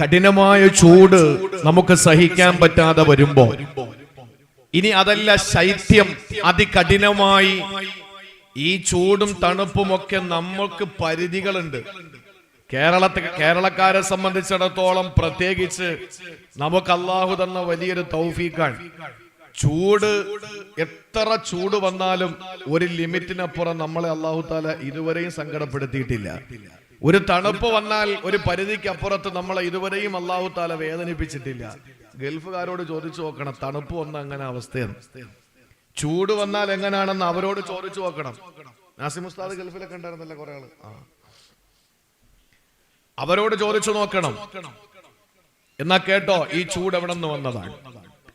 കഠിനമായ ചൂട് നമുക്ക് സഹിക്കാൻ പറ്റാതെ വരുമ്പോ. ഇനി അതല്ല ശൈത്യം അതികഠിനമായി ഈ ചൂടും തണുപ്പും ഒക്കെ നമ്മൾക്ക് പരിധികളുണ്ട്. കേരളത്തെ കേരളക്കാരെ സംബന്ധിച്ചിടത്തോളം പ്രത്യേകിച്ച് നമുക്ക് അള്ളാഹു തന്ന വലിയൊരു തൗഫീഖാണ്. ചൂട് എത്ര ചൂട് വന്നാലും ഒരു ലിമിറ്റിനപ്പുറം നമ്മളെ അള്ളാഹു താല ഇതുവരെയും സങ്കടപ്പെടുത്തിയിട്ടില്ല. ഒരു തണുപ്പ് വന്നാൽ ഒരു പരിധിക്ക് അപ്പുറത്ത് നമ്മളെ ഇതുവരെയും അള്ളാഹു താല വേദനിപ്പിച്ചിട്ടില്ല. ഗൾഫുകാരോട് ചോദിച്ചു നോക്കണം തണുപ്പ് വന്ന അങ്ങനെ അവസ്ഥയാണ്? ചൂട് വന്നാൽ എങ്ങനെയാണെന്ന് അവരോട് ചോദിച്ചു നോക്കണം. നാസിം ഉസ്താദ് ഗൾഫിലൊക്കെ ഉണ്ടായിരുന്നല്ലോ കുറെ ആൾ? അവരോട് ചോദിച്ചു നോക്കണം. എന്നാ കേട്ടോ ഈ ചൂട് എവിടെ നിന്ന് വന്നതാണ്?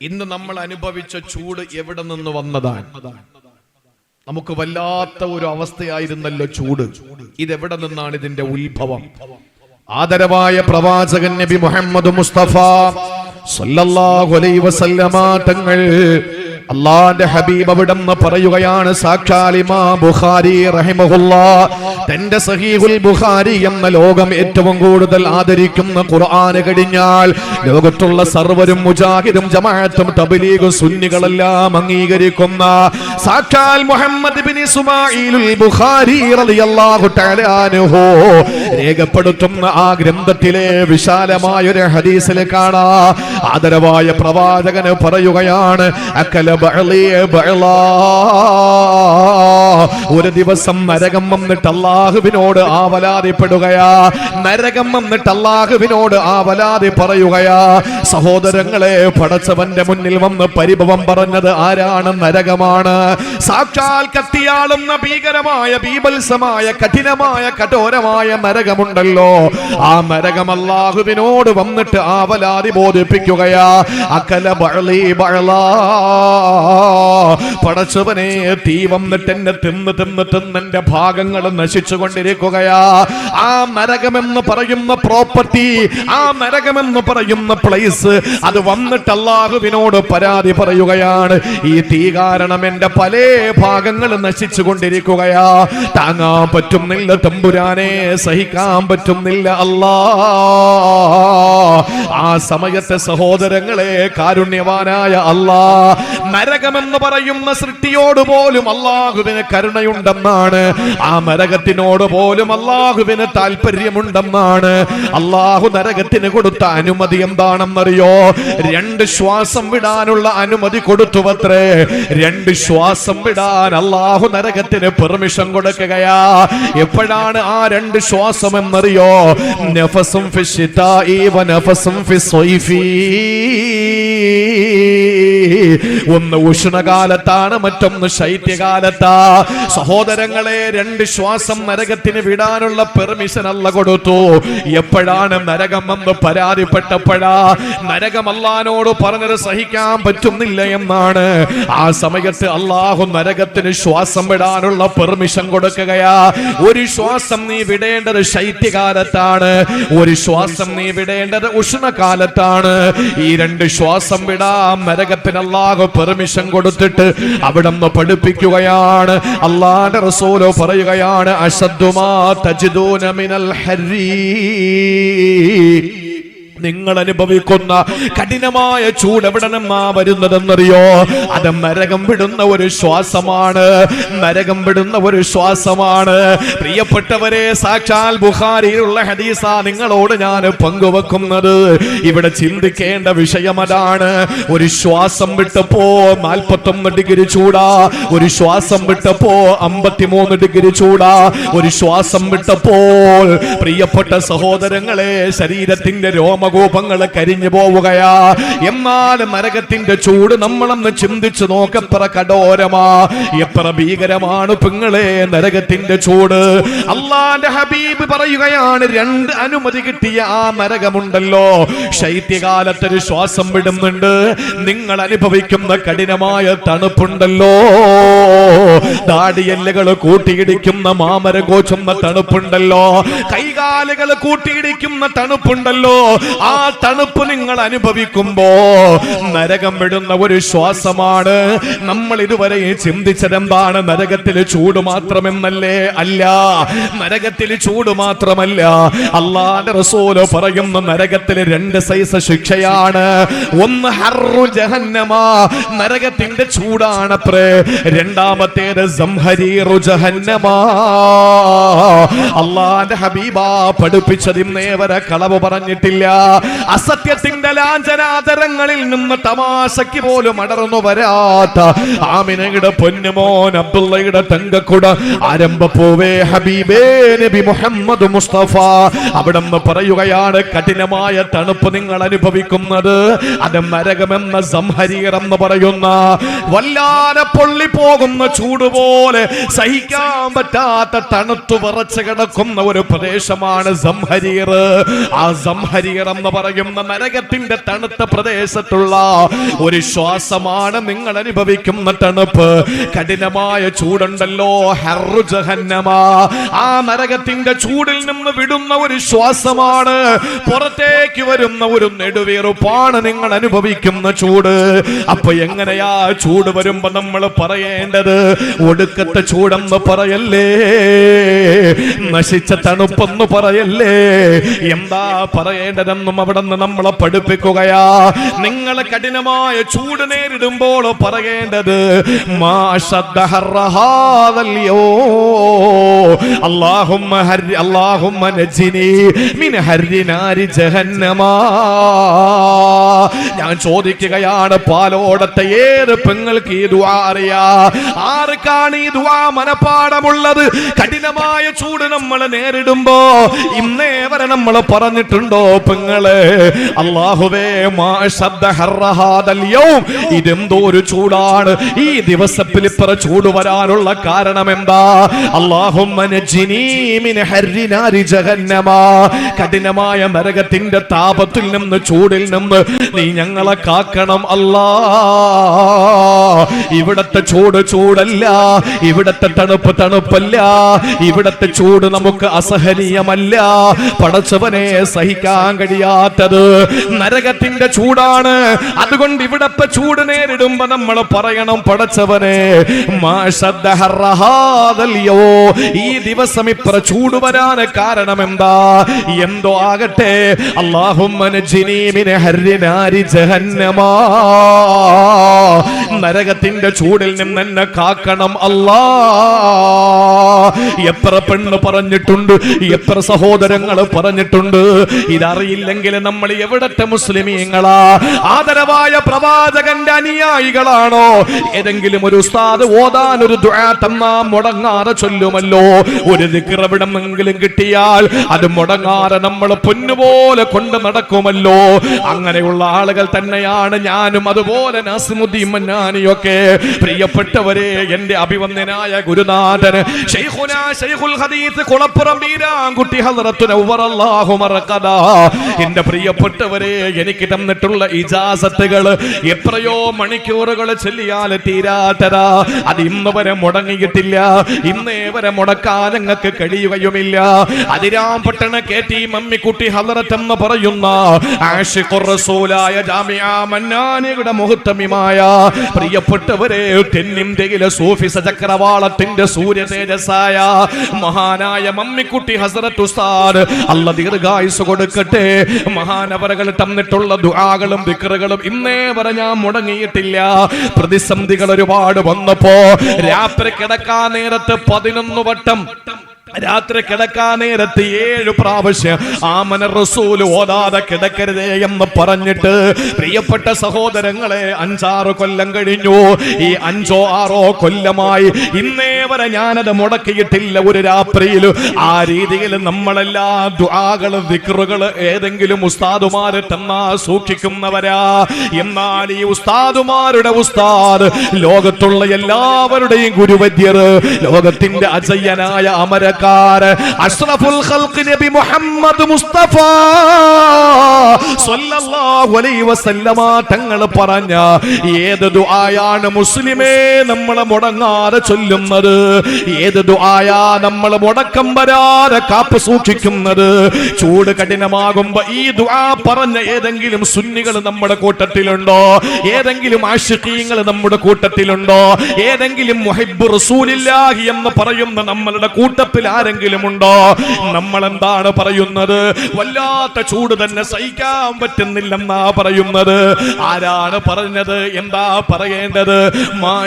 ഇന്ന് നമ്മൾ അനുഭവിച്ച ചൂട് എവിടെ നിന്ന് വന്നതാണ്? നമുക്ക് വല്ലാത്ത ഒരു അവസ്ഥയായിരുന്നല്ലോ ചൂട്. ഇതെവിടെ നിന്നാണ് ഇതിന്റെ ഉത്ഭവം? ആദരവായ പ്രവാചകൻ നബി മുഹമ്മദ് മുസ്തഫ സല്ലല്ലാഹു അലൈഹി വസല്ലമ തങ്ങൾ അള്ളാന്റെ ഹബീബ് അവിടെന്ന് പറയുകയാണ്. സാക്ഷാൽ ഇമാം ബുഖാരി റഹിമഹുല്ലാ തന്റെ സഹീഹുൽ ബുഖാരി എന്ന ലോകം ഏറ്റവും കൂടുതൽ ആദരിക്കുന്ന ഖുർആന് കഴിഞ്ഞാൽ ലോകത്തുള്ള സർവരും മുജാഹിദും ജമാഅത്തും തബലീഗും സുന്നികളെല്ലാം അംഗീകരിക്കുന്ന സാക്ഷാൽ മുഹമ്മദ് ബിൻ ഇസ്മാഈലുൽ ബുഖാരി റളിയല്ലാഹു തആല രേഖപ്പെടുത്തുന്ന ആ ഗ്രന്ഥത്തിലെ വിശാലമായ ഒരു ഹദീസിൽ കാണാ ആദരവായ പ്രവാചകന് പറയുകയാണ് അക്കല ബഅലി ബഅലാ. ഒരു ദിവസം നരകം വന്നിട്ട് അള്ളാഹുവിനോട് ആവലാതിപ്പെടുകയാ. നരകം വന്നിട്ട് അള്ളാഹുവിനോട് ആവലാതി പറയുകയാ സഹോദരങ്ങളെ പടച്ചവന്റെ മുന്നിൽ വന്ന് പരിഭവം പറഞ്ഞത് ആരാണ്? നരകമാണ്. സാക്ഷാൽ കത്തിയാളുന്ന ഭീകരമായ ബീഭത്സമായ കഠിനമായ കഠോരമായ നരകമുണ്ടല്ലോ. ആ നരകം അള്ളാഹുവിനോട് വന്നിട്ട് ആവലാതി ബോധിപ്പിക്കുകയാ. അകല ബഴലി ബഴല പടച്ചവനെ തീ വന്നിട്ട് എന്നെ തിന്ന് തിന്ന് തിന്ന് എന്റെ ഭാഗങ്ങൾ നശിച്ചു കൊണ്ടിരിക്കുകയാ ആ നരകമെന്ന് പറയുന്ന പ്രോപ്പർട്ടി ആ നരകമെന്ന് പറയുന്ന പ്ലേസ് അത് വന്നിട്ട് അള്ളാഹുവിനോട് പരാതി പറയുകയാണ്. ഈ തീ കാരണം എന്റെ പല ഭാഗങ്ങൾ നശിച്ചു കൊണ്ടിരിക്കുകയാ താങ്ങാൻ പറ്റുന്നില്ല തമ്പുരാനെ സഹിക്കാൻ പറ്റുന്നില്ല അല്ലാ. ആ സമയത്തെ സഹോദരങ്ങളെ കാരുണ്യവാനായ അല്ലാ. നരകമെന്ന് പറയുന്ന സൃഷ്ടിയോട് പോലും അള്ളാഹുവിന് കരുണയുണ്ടെന്നാണ്. ആ നരകത്തിനോട് പോലും അള്ളാഹുവിന് താല്പര്യമുണ്ടെന്നാണ് അള്ളാഹു നരകത്തിന് കൊടുത്ത അനുമതി എന്താണെന്നറിയോ? രണ്ട് ശ്വാസം വിടാനുള്ള അനുമതി കൊടുത്തുവത്രേ. രണ്ട് ശ്വാസം വിടാൻ അള്ളാഹു നരകത്തിന് പെർമിഷൻ കൊടുക്കുകയാ. എപ്പോഴാണ് ആ രണ്ട് ശ്വാസം എന്നറിയോ നഫസും നഫസും ഒന്ന് ഉഷ്ണകാലത്താണ് മറ്റൊന്ന് ശൈത്യകാലത്താ. സഹോദരങ്ങളെ രണ്ട് ശ്വാസം നരകത്തിന് വിടാനുള്ള പെർമിഷൻ അല്ല കൊടുത്തു. എപ്പോഴാണ് നരകം എന്ന് പരാതിപ്പെട്ടപ്പോഴാ നരകമല്ലാനോട് പറഞ്ഞത് സഹിക്കാൻ പറ്റുന്നില്ല എന്നാണ്. ആ സമയത്ത് അള്ളാഹു നരകത്തിന് ശ്വാസം വിടാനുള്ള പെർമിഷൻ കൊടുക്കുകയാ. ഒരു ശ്വാസം നീ വിടേണ്ടത് ശൈത്യകാലത്താണ്. ഒരു ശ്വാസം നീ വിടേണ്ടത് ഉഷ്ണകാലത്താണ്. ഈ രണ്ട് ശ്വാസം വിടാം. നരകത്തിന് അള്ളാഹു പെർമിഷൻ കൊടുത്തിട്ട് അവിടെ നിന്ന് പഠിപ്പിക്കുകയാണ്. അള്ളാന്റെ റസൂലോ പറയുകയാണ് അശദ്ദുമാ തജിദൂന മിനൽ ഹരീ. നിങ്ങൾ അനുഭവിക്കുന്ന കഠിനമായ ചൂട് എവിടെ നിന്നാ വരുന്നതെന്നറിയോ? അത് നരകം വിടുന്ന ഒരു ശ്വാസമാണ്. നരകം വിടുന്ന ഒരു ശ്വാസമാണ്. പ്രിയപ്പെട്ടവരെ സാക്ഷാൽ ബുഹാരിയിലുള്ള ഹദീസ നിങ്ങളോട് ഞാൻ പങ്കുവെക്കുന്നത്. ഇവിടെ ചിന്തിക്കേണ്ട വിഷയം അതാണ്. ഒരു ശ്വാസം വിട്ടപ്പോ നാൽപ്പത്തൊന്ന് ഡിഗ്രി ചൂടാ. ഒരു ശ്വാസം വിട്ടപ്പോ അമ്പത്തിമൂന്ന് ഡിഗ്രി ചൂടാ. ഒരു ശ്വാസം വിട്ടപ്പോൾ പ്രിയപ്പെട്ട സഹോദരങ്ങളെ ശരീരത്തിന്റെ രോമകൂപങ്ങൾ കരിഞ്ഞു പോവുകയാ. എന്നാൽ നരകത്തിന്റെ ചൂട് നമ്മളെന്ന് ചിന്തിച്ചു നോക്കത്ര കടോരമാ എത്ര ഭീകരമാണ് പെങ്ങളെ നരകത്തിന്റെ ചൂട്. അള്ളാന്റെ ഹബീബ് പറയുകയാണ് രണ്ട് അനുമതി കിട്ടിയ ആ നരകമുണ്ടല്ലോ. ശൈത്യകാലത്തൊരു ശ്വാസം വിടുന്നുണ്ട്. നിങ്ങൾ അനുഭവിക്കുന്ന കഠിനമായ തണുപ്പുണ്ടല്ലോ. ദാടിയല്ലുകൾ കൂട്ടിയിടിക്കുന്ന മാമര കോച്ചുന്ന തണുപ്പുണ്ടല്ലോ. കൈകാലുകൾ കൂട്ടിയിടിക്കുന്ന തണുപ്പുണ്ടല്ലോ. ആ തണുപ്പ് നിങ്ങൾ അനുഭവിക്കുമ്പോ നരകം വിടുന്ന ഒരു ശ്വാസമാണ്. നമ്മൾ ഇതുവരെ ചിന്തിച്ചതെന്താണ്? നരകത്തിലെ ചൂട് മാത്രമെന്നല്ലേ അല്ല. നരകത്തിൽ ചൂട് മാത്രമല്ല. അള്ളാന്റെ റസൂൽ പറയുന്ന നരകത്തിൽ രണ്ട് സൈസ് ശിക്ഷയാണ്. ഒന്ന് ഹറു ജഹന്നമാ. നരകത്തിന്റെ ചൂടാണത്രേ. രണ്ടാമത്തേത് സംഹരീറു ജഹന്നമാ. അള്ളാന്റെ ഹബീബ പഠിപ്പിച്ചത് ഇന്നേ വരെ കളവ് പറഞ്ഞിട്ടില്ല. അസത്യത്തിന്റെ ലാഞ്ചനാദരങ്ങളിൽ നിന്ന് തമാശയ്ക്ക് പോലും അടർന്നു വരാത്ത ആമിനയുടെ പൊന്നുമോൻ അബ്ദുള്ളയുടെ തങ്കക്കുട പോവേ ഹബീബേ നബി മുഹമ്മദ് മുസ്തഫ. അവിടെ പറയുകയാണ് കഠിനമായ തണുപ്പ് നിങ്ങൾ അനുഭവിക്കുന്നത്. അത് നരകമെന്ന സംഹരീർ എന്ന് പറയുന്ന വല്ലാതെ പൊള്ളിപ്പോകുന്ന ചൂട് പോലെ സഹിക്കാൻ പറ്റാത്ത തണുത്തു വിറച്ച് കിടക്കുന്ന ഒരു പ്രദേശമാണ് സംഹരീർ. ആ സംഹരീർ എന്ന് പറയുന്ന നരകത്തിന്റെ തണുത്ത പ്രദേശത്തുള്ള ഒരു ശ്വാസമാണ് നിങ്ങൾ അനുഭവിക്കുന്ന തണുപ്പ്. കഠിനമായ ചൂടുണ്ടല്ലോ. ഹർറു ജഹന്നമ. ആ നരകത്തിന്റെ ചൂടിൽ നിന്ന് വിടുന്ന ഒരു ശ്വാസമാണ്. പുറത്തേക്ക് വരുന്ന ഒരു നെടുവീറുപ്പാണ് നിങ്ങൾ അനുഭവിക്കുന്ന ചൂട്. അപ്പൊ എങ്ങനെയാ ചൂട് വരുമ്പോ നമ്മൾ പറയേണ്ടത്? ഒടുക്കത്തെ ചൂടെന്ന് പറയല്ലേ? നശിച്ച തണുപ്പെന്ന് പറയല്ലേ? എന്താ പറയേണ്ടതെന്നും അവിടെ നിന്ന് നമ്മളെ പഠിപ്പിക്കുകയാ. നിങ്ങൾ കഠിനമായ ചൂട് നേരിടുമ്പോൾ പറയേണ്ടത് ഞാൻ ചോദിക്കുകയാണ് പാലോടത്തെ ഏത് പെങ്ങൾക്ക് ഈ ദുആ അറിയാ? ആർക്കാണ് ഈ ദുആ മനപ്പാടമുള്ളത്? കഠിനമായ ചൂട് നമ്മൾ നേരിടുമ്പോ ഇന്നേ വരെ നമ്മൾ പറഞ്ഞിട്ടുണ്ടോ പെങ്ങൾ അള്ളാഹുവേ. ഇതെന്തോ ഒരു ചൂടാണ്. ഈ ദിവസത്തിൽ ഇപ്പറ ചൂട് വരാനുള്ള കാരണം എന്താ കഠിനമായ നരകത്തിന്റെ താപത്തിൽ നിന്ന് ചൂടിൽ നിന്ന് നീ ഞങ്ങളെ കാക്കണം അല്ലാ. ഇവിടത്തെ ചൂട് ചൂടല്ല. ഇവിടത്തെ തണുപ്പ് തണുപ്പല്ല. ഇവിടത്തെ ചൂട് നമുക്ക് അസഹനീയമല്ല. പടച്ചവനെ സഹിക്കാൻ കഴിയാത്തത് നരകത്തിന്റെ ചൂടാണ്. അതുകൊണ്ട് ഇവിടത്തെ ചൂട് നേരിടുമ്പോ നമ്മൾ പറയണം പടച്ചവനെ. ഈ ദിവസം ഇത്ര ചൂട് വരാൻ കാരണം എന്താ? എന്തോ ആകട്ടെ. ജഹന്നമാ. നരകത്തിന്റെ ചൂടിൽ നിന്ന് എന്നെ കാക്കണം അല്ലാ. എത്ര പെണ്ണ് പറഞ്ഞിട്ടുണ്ട് എത്ര സഹോദരങ്ങൾ പറഞ്ഞിട്ടുണ്ട്. ഇതറിയില്ലെങ്കിൽ നമ്മൾ എവിടത്തെ മുസ്ലിമീങ്ങളാ? ആദരവായ പ്രവാചകന്റെ അനുയായികളാണോ? ഏതെങ്കിലും ഒരു ഉസ്താദ് ഓതാൻ ഒരു തന്നാ മുടങ്ങാതെ ചൊല്ലുമല്ലോ. ഒരു ദിക്റവിടമെങ്കിലും കിട്ടിയാൽ അത് മുടങ്ങാതെ നമ്മൾ പൊന്നുപോലെ കൊണ്ട് നടക്കുമല്ലോ. അങ്ങനെയുള്ള ആളുകൾ തന്നെയാണ് ഞാനും അതുപോലെ നാസിമുദ്ദീൻ മന്നാനിയൊക്കെ. പ്രിയപ്പെട്ടവരെ എന്റെ അഭിവന്ദനായ ഗുരുനാഥൻ ശൈഖുൽ ഹദീസ് കുളപ്പുറം വീരാൻകുട്ടി ഹദ്റത്തു നവ്വർ അല്ലാഹു മർഖദ എന്റെ പ്രിയപ്പെട്ടവരെ എനിക്ക് തന്നിട്ടുള്ള ഇജാസത്തുകൾ എത്രയോ മണിക്കൂറുകൾ ചൊല്ലിയാൽ തീരാട്ടരാ അത് ഇന്ന് വരെ മുടങ്ങിയിട്ടില്ല. ഇന്നേ വരെ മുടക്കാൻ നിങ്ങൾക്ക് കഴിയുകയുമില്ല. Adirampattinam K T Mammikutty ഹലറത്തെന്ന് പറയുന്ന ായ റസൂലായ ജാമിയ മന്നാനിയുടെ മുഹത്തമിമായ പ്രിയപ്പെട്ടവരെ തെന്നിന്ത്യയിലെ സൂഫിസ ചക്രവാളത്തിന്റെ സൂര്യ തേജസായ മഹാനായ മമ്മിക്കുട്ടി ഹസരത്ത് ഉസ്താദ് അല്ല ദീർഘായുസ് കൊടുക്കട്ടെ. മഹാനവരകൾ തന്നിട്ടുള്ള ദുആകളും ദിക്റുകളും ഇന്നേ വരെ ഞാൻ മുടങ്ങിയിട്ടില്ല. പ്രതിസന്ധികൾ ഒരുപാട് വന്നപ്പോ രാത്രി കിടക്കാൻ നേരത്ത് പതിനൊന്ന് വട്ടം രാത്രി കിടക്കാൻ നേരത്ത് ഏഴ് പ്രാവശ്യം ആമന റസൂൽ ഓതാതെ കിടക്കരുതേ എന്ന് പറഞ്ഞിട്ട് പ്രിയപ്പെട്ട സഹോദരങ്ങളെ അഞ്ചാറ് കൊല്ലം കഴിഞ്ഞു. ഈ അഞ്ചോ ആറോ കൊല്ലമായി ഇന്നേ വരെ ഞാനത് മുടക്കിയിട്ടില്ല ഒരു രാത്രിയിൽ ആ രീതിയിൽ നമ്മളെല്ലാ ദുആകൾ ദിക്റുകൾ ഏതെങ്കിലും ഉസ്താദുമാര് തന്നാ സൂക്ഷിക്കുന്നവരാ. എന്നാൽ ഈ ഉസ്താദുമാരുടെ ഉസ്താദ് ലോകത്തുള്ള എല്ലാവരുടെയും ഗുരുവദ്യർ ലോകത്തിന്റെ അജയ്യനായ അമരക്കാർ അഷ്റഫുൽ ഖൽഖ് നബി മുഹമ്മദ് മുസ്തഫ സ്വല്ലല്ലാഹു അലൈഹി വസല്ലമ തങ്ങൾ പറഞ്ഞ ഏത് ദുആയാണ് മുസ്ലിമേ നമ്മളെ മുടങ്ങാതെ ചൊല്ലുന്നത്? ഏത് ദുആയാ നമ്മൾ മുടക്കം വരാതെ കാപ്പ് സൂക്ഷിക്കുന്നത്? ചൂട് കഠിനമാകുമ്പോ ഈ ദുആ പറഞ്ഞ ഏതെങ്കിലും സുന്നികൾ നമ്മുടെ കൂട്ടത്തിലുണ്ടോ? ഏതെങ്കിലും ആഷിഖീങ്ങൾ നമ്മുടെ കൂട്ടത്തിലുണ്ടോ? ഏതെങ്കിലും മുഹിബ് റസൂലില്ലാഹി എന്ന് പറയുന്ന നമ്മളുടെ കൂട്ടത്തിൽ ആരെങ്കിലും ഉണ്ടോ? നമ്മൾ എന്താണ് പറയുന്നത്? വല്ലാത്ത ചൂട് തന്നെ സഹിക്കാൻ പറ്റുന്നില്ലെന്നാ പറയുന്നത്. ആരാണ് പറഞ്ഞത്? എന്താ പറയേണ്ടത്? മാ.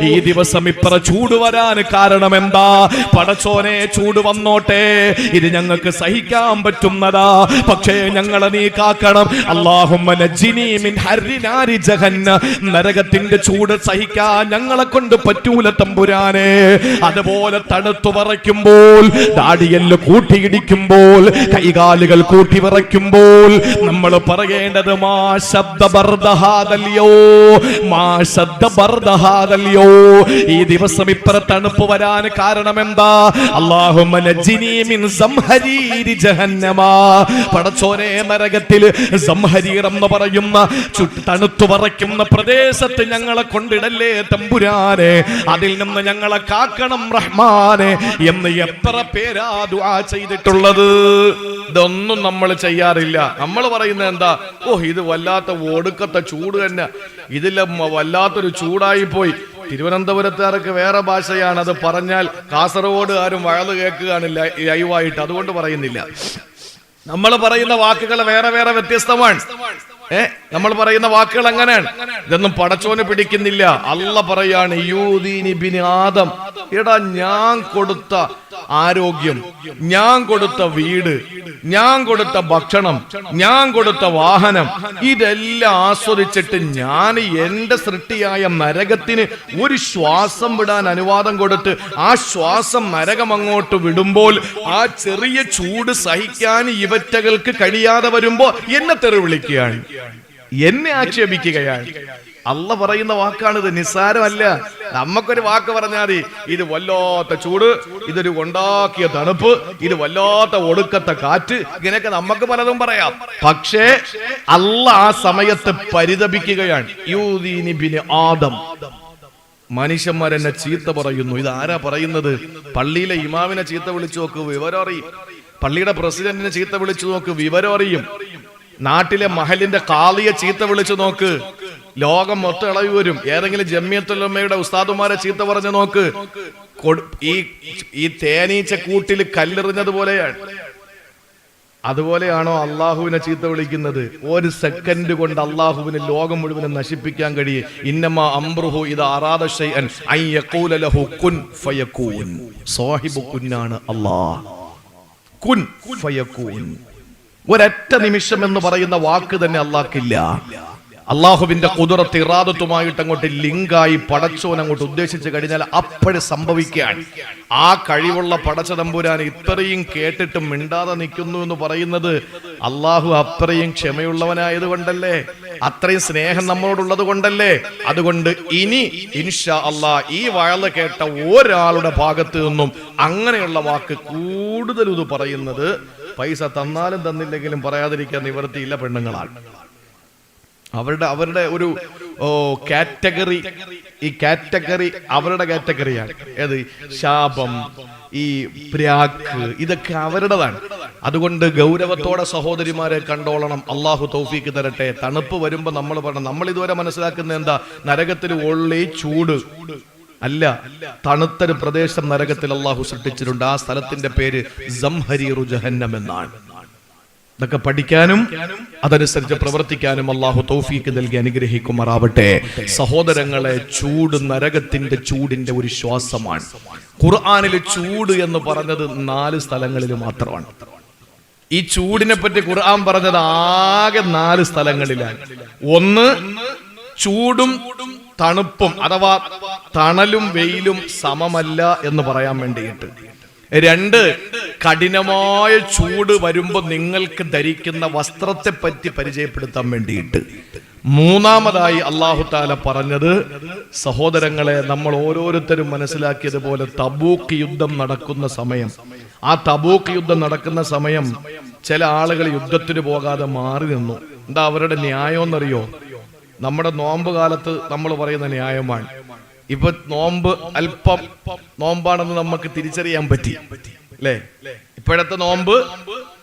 ഈ ദിവസം ഇപ്പറ ചൂട് വരാൻ കാരണം എന്താ പടച്ചോനെ ചൂട് വന്നോട്ടെ. ഇത് ഞങ്ങൾക്ക് സഹിക്കാൻ പറ്റുന്നതാ. പക്ഷേ ഞങ്ങളെ നീ കാക്കണം. നരകത്തിന്റെ ചൂട് സഹിക്കാൻ ഞങ്ങളെ കൊണ്ട് പറ്റൂല തമ്പുരാനെ. അതുപോലെ തണുത്തു വറയ്ക്കുമ്പോൾ ദാടിയൽ കൂട്ടിയിടിക്കുമ്പോൾ കൈകാലുകൾ കൂട്ടി വിറയ്ക്കുമ്പോൾ നമ്മൾ പറയേണ്ടത് മാ ശബ്ദ ബർദഹാദല്യോ മാ ശബ്ദ ബർദഹാദല്യോ ഈ ദിവസം ഇപ്പറ തണുപ്പ് വരാൻ കാരണം എന്താ? ജഹന്നമ. പടച്ചോനെ നരകത്തിൽ സംഹരീർ എന്ന് പറയുന്ന തണുത്തു പറയ്ക്കുന്ന പ്രദേശത്ത് ഞങ്ങളെ കൊണ്ടിടല്ലേ തമ്പുരാനെ? അതിൽ നിന്ന് ഞങ്ങളെ കാക്കണം റഹ്മാനെ. എന്ന് എത്ര പേരാ ദുആ ചെയ്തിട്ടുള്ളത്? ഇതൊന്നും നമ്മൾ ചെയ്യാറില്ല. നമ്മൾ പറയുന്നത് എന്താ? ഓ ഇത് വല്ലാത്ത ഒടുക്കത്തെ ചൂട് തന്നെ. ഇതിലെ വല്ലാത്തൊരു ചൂടായി പോയി തിരുവനന്തപുരത്തുകാർക്ക് വേറെ ഭാഷയാണ്. അത് പറഞ്ഞാൽ കാസർഗോഡ് ആരും വഴൽ കേൾക്കുകയാണില്ല ലൈവായിട്ട് അതുകൊണ്ട് പറയുന്നില്ല. നമ്മൾ പറയുന്ന വാക്കുകൾ വേറെ വേറെ വ്യത്യസ്തമാണ്. ഏ? നമ്മൾ പറയുന്ന വാക്കുകൾ അങ്ങനെയാണ് ഇതൊന്നും പടച്ചോന് പിടിക്കുന്നില്ല. അല്ല പറയാണ് യൂദീനി ബിനി ആദം. എടാ ഞാൻ കൊടുത്ത ആരോഗ്യം. ഞാൻ കൊടുത്ത വീട് ഞാൻ കൊടുത്ത ഭക്ഷണം ഞാൻ കൊടുത്ത വാഹനം ഇതെല്ലാം ആസ്വദിച്ചിട്ട് ഞാൻ എന്റെ സൃഷ്ടിയായ നരകത്തിന് ഒരു ശ്വാസം വിടാൻ അനുവാദം കൊടുത്ത് ആ ശ്വാസം നരകം അങ്ങോട്ട് വിടുമ്പോൾ ആ ചെറിയ ചൂട് സഹിക്കാൻ ഇവറ്റകൾക്ക് കഴിയാതെ വരുമ്പോ എന്നെ തെറി വിളിക്കുകയാണ്. എന്നെ ആക്ഷേപിക്കുകയാണ്. അല്ല പറയുന്ന വാക്കാണിത് നിസ്സാരമല്ല. നമുക്കൊരു വാക്ക് പറഞ്ഞാൽ മതി. ഇത് വല്ലാത്ത ചൂട്. ഇതൊരു ഉണ്ടാക്കിയ തണുപ്പ്. ഇത് വല്ലാത്ത ഒടുക്കത്തെ കാറ്റ്. ഇങ്ങനെയൊക്കെ നമുക്ക് പലതും പറയാം. പക്ഷേ അല്ല ആ സമയത്ത് പരിതപിക്കുകയാണ്. യൂദീനി ബിനി ആദം. മനുഷ്യന്മാരെന്നെ ചീത്ത പറയുന്നു. ഇത് ആരാ പറയുന്നത്? പള്ളിയിലെ ഇമാമിനെ ചീത്ത വിളിച്ചു നോക്ക് വിവരം അറിയും. പള്ളിയുടെ പ്രസിഡന്റിനെ ചീത്ത വിളിച്ചു നോക്ക് വിവരം അറിയും. നാട്ടിലെ മഹലിന്റെ കാളിയെ ചീത്ത വിളിച്ചു നോക്ക്. ലോകം മൊത്തം ഇളവി വരും. ഏതെങ്കിലും ജമ്മിയത്തുലമ്മയുടെ ഉസ്താദുമാരെ ചീത്ത പറഞ്ഞു നോക്ക്. ഈ ഈ തേനീച്ച കൂട്ടിൽ കല്ലെറിഞ്ഞത് പോലെയാണ്. അതുപോലെയാണോ അള്ളാഹുവിനെ ചീത്ത വിളിക്കുന്നത്? ഒരു സെക്കൻഡ് കൊണ്ട് അള്ളാഹുവിന് ലോകം മുഴുവനെ നശിപ്പിക്കാൻ കഴിയും. ഇന്നമ അംബ്രുഹു ഇത് അറാദ കുന്നാണ് കുൻ ഒരൊറ്റ നിമിഷം എന്ന് പറയുന്ന വാക്ക് തന്നെ അള്ളാഹ്ക്കില്ല അള്ളാഹുവിന്റെ കുതിരത്ത് ഇറാദത്തുമായിട്ട് അങ്ങോട്ട് ലിങ്കായി പടച്ചോൻ അങ്ങോട്ട് ഉദ്ദേശിച്ചു കഴിഞ്ഞാൽ അപ്പോഴ് സംഭവിക്കാൻ ആ കഴിവുള്ള പടച്ച തമ്പുരാൻ ഇത്രയും കേട്ടിട്ടും മിണ്ടാതെ നിൽക്കുന്നു എന്ന് പറയുന്നത് അള്ളാഹു അത്രയും ക്ഷമയുള്ളവനായത് കൊണ്ടല്ലേ? അത്രയും സ്നേഹം നമ്മളോടുള്ളത് കൊണ്ടല്ലേ? അതുകൊണ്ട് ഇനി ഇൻഷാ അള്ളാ ഈ വയൽ കേട്ട ഒരാളുടെ ഭാഗത്ത് നിന്നും അങ്ങനെയുള്ള വാക്ക് കൂടുതൽ ഇത് പറയുന്നത് പൈസ തന്നാലും തന്നില്ലെങ്കിലും പറയാതിരിക്കാൻ നിവർത്തിയില്ല പെണ്ണുങ്ങളാണ്. അവരുടെ അവരുടെ ഒരു ഓ കാറ്റഗറി ഈ കാറ്റഗറി അവരുടെ കാറ്റഗറിയാണ്. ഏത്? ശാപം ഈ പ്രാക്ക് ഇതൊക്കെ അവരുടേതാണ്. അതുകൊണ്ട് ഗൗരവത്തോടെ സഹോദരിമാരെ കണ്ടോളണം. അള്ളാഹു തൗഫീക്ക് തരട്ടെ. തണുപ്പ് വരുമ്പോ നമ്മൾ പറഞ്ഞു നമ്മൾ ഇതുവരെ മനസ്സിലാക്കുന്ന എന്താ? നരകത്തിൽ ഒള്ളി ചൂട്. അല്ല തണുത്തൊരു പ്രദേശം നരകത്തിൽ അള്ളാഹു സൃഷ്ടിച്ചിട്ടുണ്ട്. ആ സ്ഥലത്തിന്റെ പേര് ജംഹരി റുജഹന്നം എന്നാണ്. ഇതൊക്കെ പഠിക്കാനും അതനുസരിച്ച് പ്രവർത്തിക്കാനും അള്ളാഹു തൗഫീക്ക് നൽകി അനുഗ്രഹിക്കുമാറാവട്ടെ. സഹോദരങ്ങളെ ചൂട് നരകത്തിന്റെ ചൂടിന്റെ ഒരു ശ്വാസമാണ്. ഖുർആാനിൽ ചൂട് എന്ന് പറഞ്ഞത് നാല് സ്ഥലങ്ങളിൽ മാത്രമാണ്. ഈ ചൂടിനെ പറ്റി ഖുർആൻ പറഞ്ഞത് ആകെ നാല് സ്ഥലങ്ങളിലാണ്. ഒന്ന് ചൂടും തണുപ്പും അഥവാ തണലും വെയിലും സമമല്ല എന്ന് പറയാൻ വേണ്ടിയിട്ട്. രണ്ട് കഠിനമായ ചൂട് വരുമ്പോൾ നിങ്ങൾക്ക് ധരിക്കുന്ന വസ്ത്രത്തെ പറ്റി പരിചയപ്പെടുത്താൻ വേണ്ടിയിട്ട്. മൂന്നാമതായി അള്ളാഹു താല പറഞ്ഞത് സഹോദരങ്ങളെ നമ്മൾ ഓരോരുത്തരും മനസ്സിലാക്കിയതുപോലെ തബൂക്ക് യുദ്ധം നടക്കുന്ന സമയം. ആ തബൂക്ക് യുദ്ധം നടക്കുന്ന സമയം ചില ആളുകൾ യുദ്ധത്തിന് പോകാതെ മാറി നിന്നു. എന്താ അവരുടെ ന്യായം എന്നറിയോ നമ്മുടെ നോമ്പ് കാലത്ത് നമ്മൾ പറയുന്ന ന്യായമാണ്. ഇപ്പൊ നോമ്പ് അല്പം നോമ്പാണെന്ന് നമുക്ക് തിരിച്ചറിയാൻ പറ്റി. അല്ലേ ഇപ്പോഴത്തെ നോമ്പ്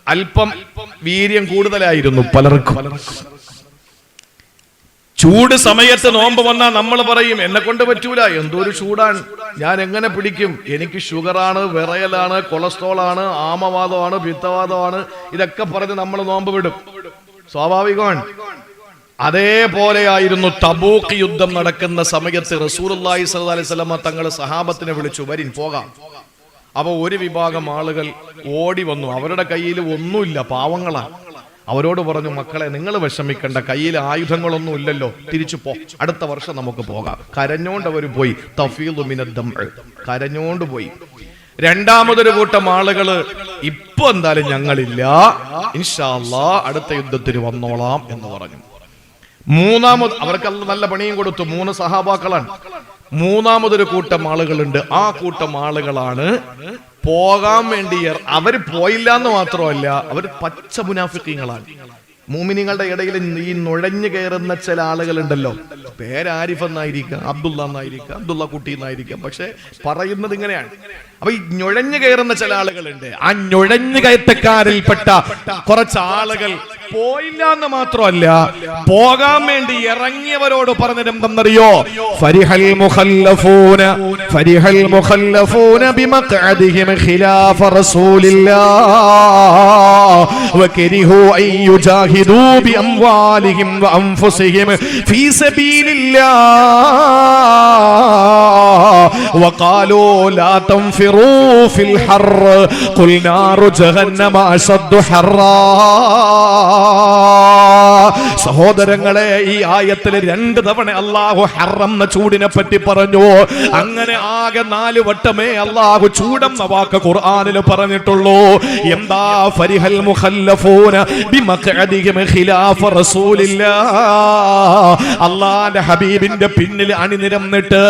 അല്പം വീര്യം കൂടുതലായിരുന്നു പലർക്കും. ചൂട് സമയത്ത് നോമ്പ് വന്നാൽ നമ്മൾ പറയും എന്നെ കൊണ്ട് പറ്റൂല എന്തോ ഒരു ചൂടാണ്. ഞാൻ എങ്ങനെ പിടിക്കും? എനിക്ക് ഷുഗറാണ് വിറയലാണ് കൊളസ്ട്രോൾ ആണ് ആമവാദമാണ് പിത്തവാദമാണ്. ഇതൊക്കെ പറഞ്ഞ് നമ്മൾ നോമ്പ് വിടും. സ്വാഭാവികമാണ്. അതേപോലെയായിരുന്നു തബൂക്ക് യുദ്ധം നടക്കുന്ന സമയത്ത് സ്വല്ലല്ലാഹി അലൈഹി വസല്ലമ തങ്ങൾ സഹാബത്തിനെ വിളിച്ചു വരിൻ പോകാം. അപ്പൊ ഒരു വിഭാഗം ആളുകൾ ഓടി വന്നു. അവരുടെ കയ്യിൽ ഒന്നുമില്ല പാവങ്ങളാണ്. അവരോട് പറഞ്ഞു മക്കളെ നിങ്ങൾ വിഷമിക്കേണ്ട. കയ്യിൽ ആയുധങ്ങളൊന്നും ഇല്ലല്ലോ. തിരിച്ചു പോ. അടുത്ത വർഷം നമുക്ക് പോകാം. കരഞ്ഞോണ്ട് അവർ പോയി. തഫീദുമിനദ്ദം കരഞ്ഞോണ്ട് പോയി. രണ്ടാമതൊരു കൂട്ടം ആളുകൾ ഇപ്പൊ എന്തായാലും ഞങ്ങളില്ല. ഇൻഷാല്ലാ അടുത്ത യുദ്ധത്തിന് വന്നോളാം എന്ന് പറഞ്ഞു. മൂന്നാമത് അവർക്ക് നല്ല പണിയും കൊടുത്തു. മൂന്ന് സഹാബാക്കളാണ്. മൂന്നാമതൊരു കൂട്ടം ആളുകളുണ്ട്. ആ കൂട്ടം ആളുകളാണ് പോകാൻ വേണ്ടി അവർ പോയില്ല എന്ന് മാത്രമല്ല അവർ പച്ച മുനാഫിക്കങ്ങളാണ്. മൂമിനിങ്ങളുടെ ഇടയിൽ ഈ നുഴഞ്ഞു കയറുന്ന ചില ആളുകളുണ്ടല്ലോ. പേര് ആരിഫ് എന്നായിരിക്കാം അബ്ദുള്ള എന്നായിരിക്കാം അബ്ദുള്ള കുട്ടി എന്നായിരിക്കാം. പക്ഷെ പറയുന്നത് ഇങ്ങനെയാണ്. അപ്പൊ ഈ നുഴഞ്ഞു കയറുന്ന ചില ആളുകളുണ്ട്. ആ നുഴഞ്ഞു കയറ്റക്കാരിൽപ്പെട്ട കുറച്ച് ആളുകൾ പോയില്ല എന്ന് മാത്രമല്ല പോകാൻ വേണ്ടി ഇറങ്ങിയവരോട് പറഞ്ഞിരുന്നറിയോ ഫരിഹൽ മുഖല്ലഫൂന ഫരിഹൽ മുഖല്ലഫൂന ബിമഖഅദിഹിം ഖിലാഫ റസൂലില്ലാഹ്. وكرهوا أن يجاهدوا بأموالهم وأنفسهم في سبيل الله وقالوا لا تنفروا في الحر قل نار جهنم أشد حرا സഹോദരങ്ങളെ ഈ ആയത്തിൽ രണ്ട് തവണ അള്ളാഹു ഹറന്ന ചൂടിനെ പറ്റി പറഞ്ഞു. അങ്ങനെ ആകെ നാല് വട്ടമേ അള്ളാഹു ചൂടെന്ന വാക്ക് ഖുർആനിൽ പറഞ്ഞിട്ടുള്ളൂ. എന്താ? ഫരിഹൽ മുഖല്ലഫൂന ബിമഖഅദിഹിം ഖിലാഫ റസൂലില്ലാ അള്ളാന്റെ ഹബീബിന്റെ പിന്നിൽ അണിനിരന്നിട്ട്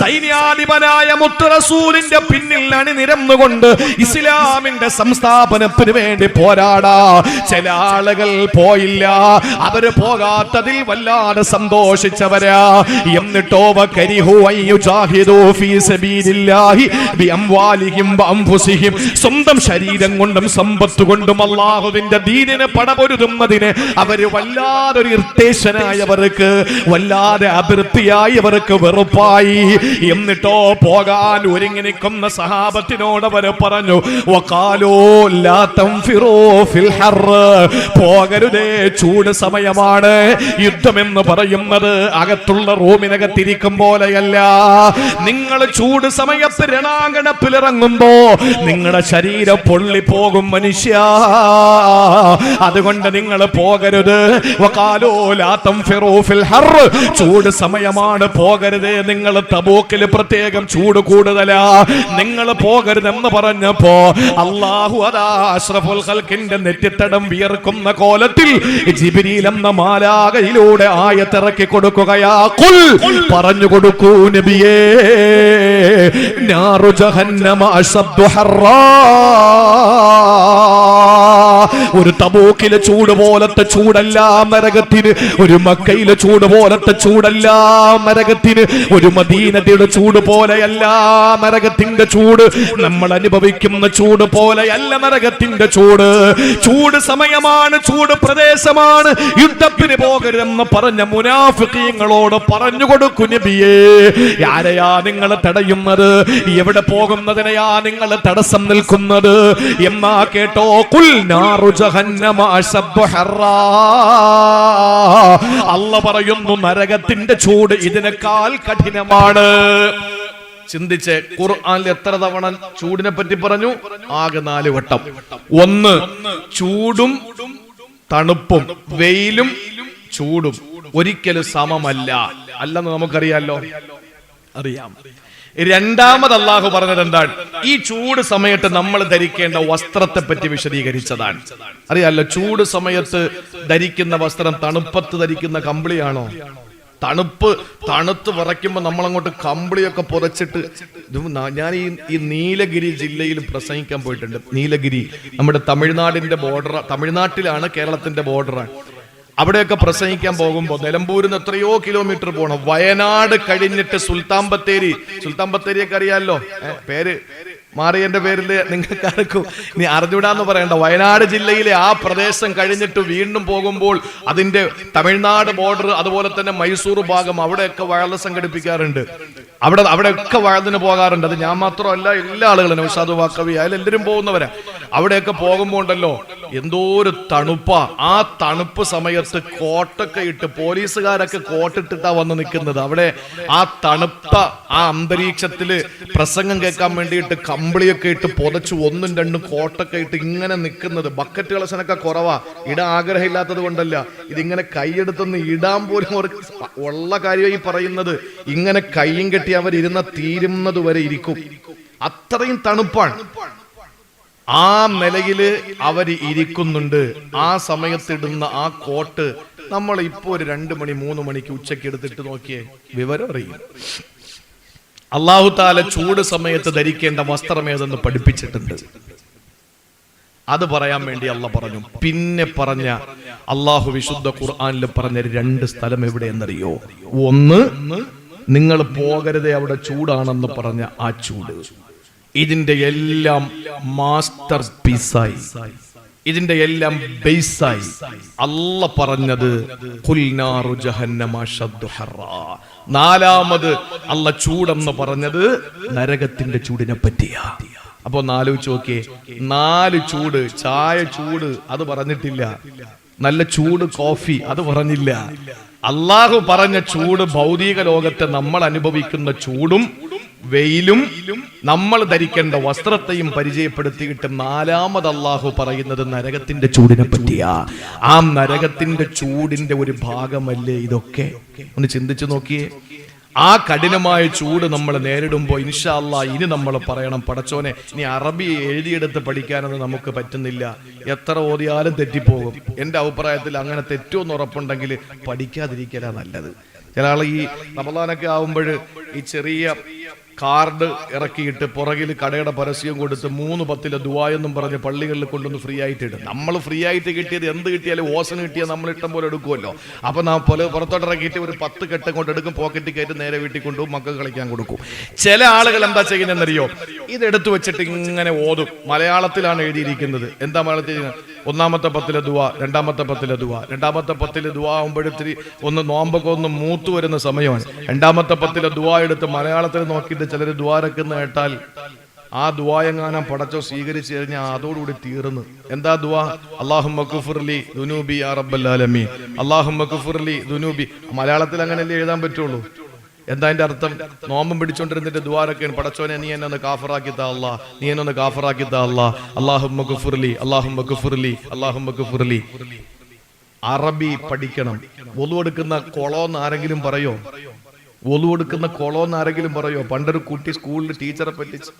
സൈന്യാധിപനായ മുത്ത് റസൂലിന്റെ പിന്നിൽ അണിനിരന്നുകൊണ്ട് ഇസ്ലാമിന്റെ സംസ്ഥാപനത്തിന് വേണ്ടി പോരാടാ. ചില ആളുകൾ പോയില്ല. അവർ പോകാത്തതിൽ വല്ലാതെ സന്തോഷിച്ചവരാ. എന്നിട്ടോ സ്വന്തം ശരീരം കൊണ്ടും സമ്പത്ത് കൊണ്ടും അള്ളാഹുവിന്റെ ദീനിനെ പടപൊരുതുന്നതിന് അവർ വല്ലാതൊരു ഇർത്തേശനായവർക്ക് വല്ലാതെ അതിർത്തിയായവർക്ക് വെറുപ്പായി. എന്നിട്ടോ പോകാൻ ഒരുങ്ങി നിൽക്കുന്ന സഹാബത്തിനോട് അവർ പറഞ്ഞു പോകരുതേ ചൂട് സമയമാണ് യുദ്ധമെന്ന് പറയുന്നത്. അകത്തുള്ള റൂമിനകത്തിരിക്കും പോലെയല്ല. നിങ്ങൾ ചൂട് സമയത്ത് രണാങ്കണപ്പിലിറങ്ങുമ്പോ നിങ്ങളുടെ ശരീരം പൊള്ളിപ്പോകും മനുഷ്യ. അതുകൊണ്ട് നിങ്ങൾ പോകരുത്. ചൂട് സമയമാണ്. പോകരുത്. നിങ്ങൾ തബൂക്കിൽ പ്രത്യേകം ചൂട് കൂടുതലാ. നിങ്ങൾ പോകരുതെന്ന് പറഞ്ഞപ്പോ അള്ളാഹു അതാ അഷ്റഫുൽ നെറ്റിത്തടം വിയർക്കുന്ന കോലത്തിൽ എന്ന മാലാകയിലൂടെ ആയത്തിറക്കി കൊടുക്കുകയാ. കുൽ പറഞ്ഞു കൊടുക്കൂ നബിയേ. നാറു ജഹന്നമ അശബ്ദു ഹർറാ ഒരു തബൂക്കിലെ ചൂട് പോലത്തെ ചൂടല്ല നരകത്തിന് ഒരു മക്കയിലെ ചൂട് പോലത്തെ ചൂടല്ല നരകത്തിന് ഒരു മദീനതയുടെ ചൂട് പോലെയല്ല നരകത്തിന്റെ ചൂട്. നമ്മൾ അനുഭവിക്കുന്ന ചൂട് പോലെയല്ല നരകത്തിന്റെ ചൂട്. ചൂട് സമയമാണ് ചൂട് പ്രദേശമാണ്. യുദ്ധത്തിന് പോകരുതെന്ന് പറഞ്ഞ മുനാഫിക്കീങ്ങളോട് പറഞ്ഞു കൊടുക്കു നബിയേ. ആരെയാ നിങ്ങൾ തടയുന്നത്? എവിടെ പോകുന്നതിനെയാ നിങ്ങൾ തടസ്സം നിൽക്കുന്നത്? എന്നാ കേട്ടോ? കുൽ അല്ല പറയുന്നു നരകത്തിന്റെ ചൂട് ഇതിനേക്കാൾ കഠിനമാണ്. ചിന്തിച്ച് ഖുർആനിൽ എത്ര തവണ ചൂടിനെ പറ്റി പറഞ്ഞു? ആകെ നാല് വട്ടം. ഒന്ന് ചൂടും തണുപ്പും വെയിലും ചൂടും. ഒരിക്കലും സമമല്ല. അല്ലെന്ന് നമുക്കറിയാലോ? അറിയാം. രണ്ടാമത് അള്ളാഹു പറഞ്ഞത് എന്താണ് ഈ ചൂട് സമയത്ത് നമ്മൾ ധരിക്കേണ്ട വസ്ത്രത്തെ പറ്റി വിശദീകരിച്ചതാണ്. അറിയാലോ ചൂട് സമയത്ത് ധരിക്കുന്ന വസ്ത്രം തണുപ്പത്ത് ധരിക്കുന്ന കമ്പിളിയാണോ? തണുപ്പ് തണുത്ത് വിറയ്ക്കുമ്പോൾ നമ്മളങ്ങോട്ട് കമ്പിളിയൊക്കെ പുതച്ചിട്ട് ഞാൻ ഈ ഈ നീലഗിരി ജില്ലയിൽ പ്രസംഗിക്കാൻ പോയിട്ടുണ്ട്. നീലഗിരി നമ്മുടെ തമിഴ്നാടിന്റെ ബോർഡർ തമിഴ്നാട്ടിലാണ് കേരളത്തിന്റെ ബോർഡറാണ് അവിടെയൊക്കെ പ്രസംഗിക്കാൻ പോകുമ്പോൾ നിലമ്പൂരിൽ നിന്ന് എത്രയോ കിലോമീറ്റർ പോകണം വയനാട് കഴിഞ്ഞിട്ട് സുൽത്താൻ ബത്തേരി സുൽത്താൻ ബത്തേരിയൊക്കെ അറിയാമല്ലോ പേര് മാറിയന്റെ പേരിൽ നിങ്ങൾക്ക് ആർക്കും നീ അറിഞ്ഞൂടാന്ന് പറയണ്ട. വയനാട് ജില്ലയിലെ ആ പ്രദേശം കഴിഞ്ഞിട്ട് വീണ്ടും പോകുമ്പോൾ അതിന്റെ തമിഴ്നാട് ബോർഡർ അതുപോലെ തന്നെ മൈസൂർ ഭാഗം അവിടെയൊക്കെ വഴൽ സംഘടിപ്പിക്കാറുണ്ട്. അവിടെ അവിടെയൊക്കെ വഴലിന് പോകാറുണ്ട്. അത് ഞാൻ മാത്രമല്ല എല്ലാ ആളുകളും. നൗഷാദ് വാക്കവി അതിലെല്ലാവരും പോകുന്നവരാ. അവിടെയൊക്കെ പോകുമ്പോൾ ഉണ്ടല്ലോ എന്തോ ഒരു തണുപ്പ. ആ തണുപ്പ് സമയത്ത് കോട്ടൊക്കെ ഇട്ട് പോലീസുകാരൊക്കെ കോട്ടിട്ടിട്ടാ വന്ന് നിൽക്കുന്നത് അവിടെ ആ തണുപ്പ ആ അന്തരീക്ഷത്തിൽ പ്രസംഗം കേൾക്കാൻ വേണ്ടിയിട്ട് കമ്പിളിയൊക്കെ ഇട്ട് പൊതച്ചു ഒന്നും രണ്ടും കോട്ടൊക്കെ ഇട്ട് ഇങ്ങനെ നിൽക്കുന്നത് ബക്കറ്റ് കളശനൊക്കെ കുറവാ. ഇടാൻ ആഗ്രഹമില്ലാത്തത് കൊണ്ടല്ല. ഇതിങ്ങനെ കൈയെടുത്തൊന്ന് ഇടാൻ പോലും ഉള്ള കാര്യമായി പറയുന്നത്. ഇങ്ങനെ കൈയും കെട്ടി അവരിരുന്ന തീരുന്നത് വരെ ഇരിക്കും. അത്രയും തണുപ്പാണ്. ആ നിലയിൽ അവർ ഇരിക്കുന്നുണ്ട്. ആ സമയത്തിടുന്ന ആ കോട്ട് നമ്മൾ ഇപ്പോ ഒരു രണ്ട് മണി മൂന്ന് മണിക്ക് ഉച്ചയ്ക്ക് എടുത്തിട്ട് നോക്കിയേ വിവരം അറിയും. അള്ളാഹു താല ചൂട് സമയത്ത് ധരിക്കേണ്ട വസ്ത്രം ഏതെന്ന് പഠിപ്പിച്ചിട്ടുണ്ട്. അത് പറയാൻ വേണ്ടി അല്ല പറഞ്ഞു. പിന്നെ പറഞ്ഞ അള്ളാഹു വിശുദ്ധ ഖുർആാനിൽ പറഞ്ഞ രണ്ട് സ്ഥലം എവിടെയെന്നറിയോ? ഒന്ന് നിങ്ങൾ പോകരുതേ അവിടെ ചൂടാണെന്ന് പറഞ്ഞ ആ ചൂട്. ഇതിന്റെ എല്ലാം മാസ്റ്റർ പീസായി. ഇതിന്റെ എല്ലാം ബേസായി. അല്ല പറഞ്ഞത്. നാലാമത് അല്ല ചൂടെന്ന് പറഞ്ഞത് നരകത്തിന്റെ ചൂടിനെ പറ്റിയ അപ്പൊ നാലു നോക്കിയേ നാല് ചൂട് ചായ ചൂട് അത് പറഞ്ഞിട്ടില്ല. നല്ല ചൂട് കോഫി അത് പറഞ്ഞില്ല. അള്ളാഹു പറഞ്ഞ ചൂട് ഭൗതിക ലോകത്തെ നമ്മൾ അനുഭവിക്കുന്ന ചൂടും വെയിലും നമ്മൾ ധരിക്കേണ്ട വസ്ത്രത്തെയും പരിചയപ്പെടുത്തിയിട്ട് നാലാമത് അള്ളാഹു പറയുന്നത് നരകത്തിന്റെ ചൂടിനെ പറ്റിയാ. ആ നരകത്തിന്റെ ചൂടിന്റെ ഒരു ഭാഗമല്ലേ ഇതൊക്കെ? ഒന്ന് ചിന്തിച്ചു നോക്കിയേ. ആ കഠിനമായ ചൂട് നമ്മൾ നേരിടുമ്പോൾ ഇൻഷാല്ല ഇനി നമ്മൾ പറയണം പടച്ചോനെ ഇനി അറബി എഴുതിയെടുത്ത് പഠിക്കാനൊന്നും നമുക്ക് പറ്റുന്നില്ല. എത്ര ഓതിയാലും തെറ്റിപ്പോകും. എന്റെ അഭിപ്രായത്തിൽ അങ്ങനെ തെറ്റുമെന്ന് ഉറപ്പുണ്ടെങ്കിൽ പഠിക്കാതിരിക്കലാ നല്ലത്. ചില ആൾ ഈ റമദാനൊക്കെ ആവുമ്പോൾ ഈ ചെറിയ കാർഡ് ഇറക്കിയിട്ട് പുറകിൽ കടയുടെ പരസ്യം കൊടുത്ത് മൂന്ന് പത്തിലെ ദുവായെന്നും പറഞ്ഞ് പള്ളികളിൽ കൊണ്ടുവന്ന് ഫ്രീ ആയിട്ട് ഇടും നമ്മൾ ഫ്രീ ആയിട്ട് കിട്ടിയത് എന്ത് കിട്ടിയാലും ഓസന് കിട്ടിയാൽ നമ്മൾ ഇഷ്ടം പോലെ എടുക്കുമല്ലോ. അപ്പൊ നാം പോലെ പുറത്തോട്ട് ഇറക്കിയിട്ട് ഒരു പത്ത് കെട്ട് കൊണ്ട് എടുക്കും പോക്കറ്റിൽ കയറ്റി നേരെ വീട്ടിൽ കൊണ്ടുപോകും മക്കൾ കളിക്കാൻ കൊടുക്കും. ചില ആളുകൾ എന്താ ചെയ്യുന്നതെന്നറിയോ? ഇത് എടുത്തു വെച്ചിട്ട് ഇങ്ങനെ ഓതും. മലയാളത്തിലാണ് എഴുതിയിരിക്കുന്നത്. എന്താ മലയാളത്തിൽ? ഒന്നാമത്തെ പത്തിലെ ദുവ രണ്ടാമത്തെ പത്തിലെ ദുവ. രണ്ടാമത്തെ പത്തിലെ ദുവ ആകുമ്പോഴത്തിരി ഒന്ന് നോമ്പൊക്കെ ഒന്ന് മൂത്തു വരുന്ന സമയമാണ്. രണ്ടാമത്തെ പത്തിലെ ദുവ എടുത്ത് മലയാളത്തിൽ നോക്കിയിട്ട് ചിലർ ദ്വാരക്കുന്ന കേട്ടാൽ ആ ദുവായങ്ങാനം പടച്ചോ സ്വീകരിച്ചു കഴിഞ്ഞാൽ അതോടുകൂടി തീർന്നു. എന്താ ദുവാ? അള്ളാഹു മക്കുഫുർലി ദുനൂബി ആ റബ്ബല്ലാലമീൻ അള്ളാഹും മക്കുഫുർലി ദുനൂബി. മലയാളത്തിൽ അങ്ങനെയല്ലേ എഴുതാൻ പറ്റുള്ളൂ? എന്താ എന്റെ അർത്ഥം? നോമ്പം പിടിച്ചോണ്ടിരുന്നിട്ട് ദ്വാരൊക്കെയാണ് പടച്ചോനെ നീ എന്നെ ഒന്ന് കാഫറാക്കി താ നീ എന്നെ ഒന്ന് കാഫറാക്കി താ അല്ലാ അള്ളാഹും മക്കുഫുർലി അള്ളാഹും മക്കുഫുർലി അള്ളാഹും മക്കുഫുർലി അറബി പഠിക്കണം. ഒലു എടുക്കുന്ന കൊളോന്ന് ആരെങ്കിലും പറയോ? ഒലു എടുക്കുന്ന കൊളോന്ന് ആരെങ്കിലും പറയോ? പണ്ടൊരു കുട്ടി സ്കൂളിൽ ടീച്ചറെ പറ്റിച്ച്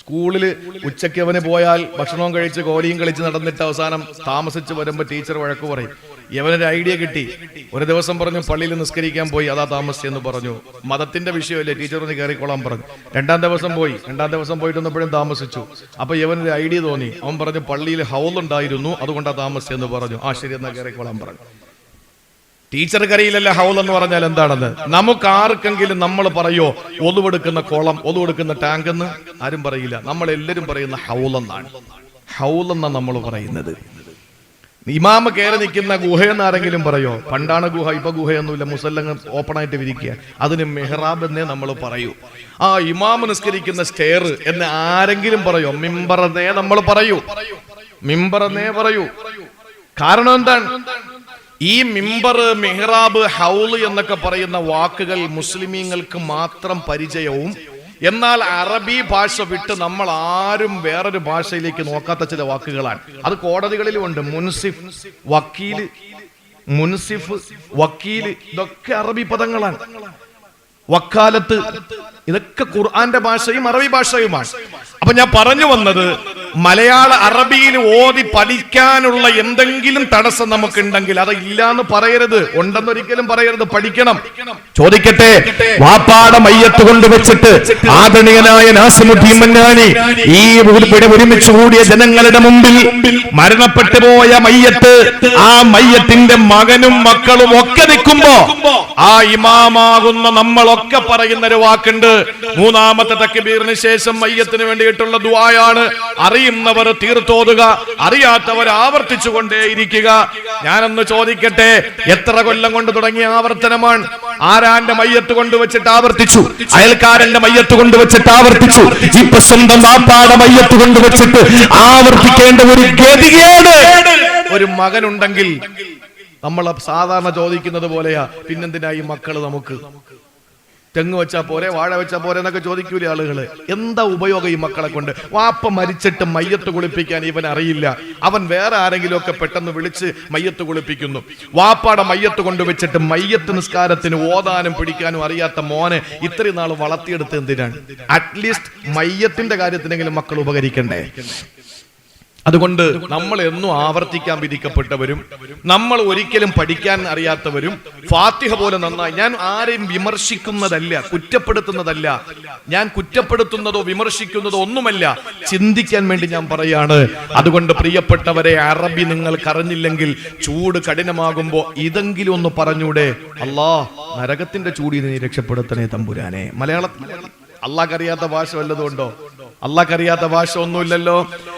സ്കൂളിൽ ഉച്ചയ്ക്ക് അവന് പോയാൽ ഭക്ഷണവും കഴിച്ച് കോലിയും കളിച്ച് നടന്നിട്ട് അവസാനം താമസിച്ച് വരുമ്പോൾ ടീച്ചർ വഴക്ക് പറയും. ഇവനൊരു ഐഡിയ കിട്ടി. ഒരു ദിവസം പറഞ്ഞു പള്ളിയിൽ നിസ്കരിക്കാൻ പോയി അതാ താമസിച്ചെന്ന് പറഞ്ഞു. മതത്തിന്റെ വിഷയമല്ലേ? ടീച്ചർ ഒന്ന് കയറിക്കോളാൻ പറഞ്ഞു. രണ്ടാം ദിവസം പോയി. രണ്ടാം ദിവസം പോയിട്ട് വന്നപ്പോഴും താമസിച്ചു. അപ്പൊ യവനൊരു ഐഡിയ തോന്നി. അവൻ പറഞ്ഞു പള്ളിയിൽ ഹൗലുണ്ടായിരുന്നു അതുകൊണ്ടാ താമസിച്ചെന്ന് പറഞ്ഞു. ആ ശരി എന്നാ കയറിക്കോളാൻ പറഞ്ഞു. ടീച്ചർക്ക് അറിയില്ലല്ലോ ഹൗൾ എന്ന് പറഞ്ഞാൽ എന്താണെന്ന്. നമുക്ക് ആർക്കെങ്കിലും നമ്മൾ പറയോ ഒതുവെടുക്കുന്ന കോളം ഒതുവെടുക്കുന്ന ടാങ്ക് എന്ന് ആരും പറയില്ല. നമ്മൾ എല്ലാവരും പറയുന്ന ഹൗൾ എന്നാണ്. ഹൗൾ എന്നാണ് നമ്മൾ പറയുന്നത്. ഇമാമ കയറി നിൽക്കുന്ന ഗുഹയെന്ന് ആരെങ്കിലും പറയോ? പണ്ടാണ് ഗുഹ ഇപ്പൊ ഗുഹയൊന്നുമില്ല. ഓപ്പൺ ആയിട്ട് വിരിക്കുക അതിന് മെഹ്റാബ് എന്നേ നമ്മൾ പറയൂ. ആ ഇമാമ നിസ്കരിക്കുന്ന സ്റ്റെയർ എന്ന് ആരെങ്കിലും പറയോ? മിമ്പറന്നേ നമ്മൾ പറയൂ. മിമ്പറന്നേ പറയൂ. കാരണം എന്താണ്? ഈ മിമ്പർ മെഹ്റാബ് ഹൗൽ എന്നൊക്കെ പറയുന്ന വാക്കുകൾ മുസ്ലിമീങ്ങൾക്ക് മാത്രം പരിചയവും എന്നാൽ അറബി ഭാഷ വിട്ട് നമ്മൾ ആരും വേറൊരു ഭാഷയിലേക്ക് നോക്കാത്ത ചില വാക്കുകളാണ്. അത് കോടതികളിലും ഉണ്ട്. മുൻസിഫ് വക്കീൽ മുൻസിഫ് വക്കീൽ ഇതൊക്കെ അറബി പദങ്ങളാണ്. വക്കാലത്ത് ഇതൊക്കെ ഖുർആന്റെ ഭാഷയും അറബി ഭാഷയുമാണ്. അപ്പൊ ഞാൻ പറഞ്ഞു വന്നത് മലയാള അറബിയിൽ ഓതി പഠിക്കാനുള്ള എന്തെങ്കിലും തടസ്സം നമുക്കുണ്ടെങ്കിൽ അത് ഇല്ലാന്ന് പറയരുത്. ഉണ്ടെന്നൊരിക്കലും പറയരുത്. പഠിക്കണം. ചോദിക്കട്ടെ? വാപ്പാട മയ്യത്ത് കൊണ്ടുവച്ചിട്ട് ആദരണീയനായ നാസിമുദ്ദീൻ മന്നാനി ഈ ഇവിടെ ഒരുമിച്ച് കൂടിയ ജനങ്ങളുടെ മുമ്പിൽ മരണപ്പെട്ടു പോയ മയ്യത്ത് ആ മയ്യത്തിന്റെ മകനും മക്കളും ഒക്കെ നിൽക്കുമ്പോ ആ ഇമാമാകുന്ന നമ്മളൊക്കെ പറയുന്ന ഒരു വാക്കുണ്ട്. മൂന്നാമത്തെ തക്കബീറിന് ശേഷം മയ്യത്തിന് വേണ്ടിയിട്ടുള്ള ദുആയാണ്. അറിയുന്നവർ തീർത്തോതുക അറിയാത്തവർ ആവർത്തിച്ചു കൊണ്ടേയിരിക്കുക ഞാനൊന്ന് ചോദിക്കട്ടെ എത്ര കൊല്ലം കൊണ്ട് തുടങ്ങിയ ആവർത്തനമാണ്? ആരാന്റെ മയ്യത്ത് കൊണ്ടുവച്ചിട്ട് ആവർത്തിച്ചു? അയൽക്കാരന്റെ മയ്യത്ത് കൊണ്ടുവച്ചിട്ട് ആവർത്തിച്ചു? ഇപ്പൊ സ്വന്തം വാപ്പാടെ മയ്യത്ത് കൊണ്ടുവച്ചിട്ട് ആവർത്തിക്കേണ്ട ഒരു ഗതികേട്. ഒരു മകനുണ്ടെങ്കിൽ നമ്മൾ സാധാരണ ചോദിക്കുന്നത് പോലെയാ പിന്നെന്തിനാ ഈ മക്കൾ നമുക്ക്? തെങ്ങ് വെച്ചാ പോരെ വാഴ വെച്ചാ പോരെ എന്നൊക്കെ ചോദിക്കൂലേ ആളുകൾ. എന്താ ഉപയോഗം ഈ മക്കളെ കൊണ്ട്? വാപ്പ മരിച്ചിട്ട് മയ്യത്ത് കുളിപ്പിക്കാൻ ഇവൻ അറിയില്ല. അവൻ വേറെ ആരെങ്കിലും ഒക്കെ പെട്ടെന്ന് വിളിച്ച് മയ്യത്ത് കുളിപ്പിക്കുന്നു. വാപ്പാടെ മയ്യത്ത് കൊണ്ടുവച്ചിട്ട് മയ്യത്ത് നിസ്കാരത്തിന് ഓതാനും പിടിക്കാനും അറിയാത്ത മോനെ ഇത്രയും നാൾ വളർത്തിയെടുത്ത് എന്തിനാണ്? അറ്റ്ലീസ്റ്റ് മയ്യത്തിന്റെ കാര്യത്തിനെങ്കിലും മക്കൾ ഉപകരിക്കണ്ടേ? അതുകൊണ്ട് നമ്മൾ എന്നും ആവർത്തിക്കാൻ വിധിക്കപ്പെട്ടവരും നമ്മൾ ഒരിക്കലും പഠിക്കാൻ അറിയാത്തവരും ഫാത്തിഹ പോലെ നന്നായി ഞാൻ ആരെയും വിമർശിക്കുന്നതല്ല കുറ്റപ്പെടുത്തുന്നതല്ല ഞാൻ കുറ്റപ്പെടുത്തുന്നതോ വിമർശിക്കുന്നതോ ഒന്നുമല്ല ചിന്തിക്കാൻ വേണ്ടി ഞാൻ പറയാണ്. അതുകൊണ്ട് പ്രിയപ്പെട്ടവരെ അറബി നിങ്ങൾ അറിഞ്ഞില്ലെങ്കിൽ ചൂട് കഠിനമാകുമ്പോ ഇതെങ്കിലും ഒന്ന് പറഞ്ഞൂടെ. അല്ലാ നരകത്തിന്റെ ചൂടിൽ നീ രക്ഷപ്പെടുത്തണേ തമ്പുരാനെ. മലയാള അല്ലാക്കറിയാത്ത ഭാഷ വല്ലതും ഉണ്ടോ? അള്ളാഹ്ക്കറിയാത്ത ഭാഷ ഒന്നുമില്ലല്ലോ.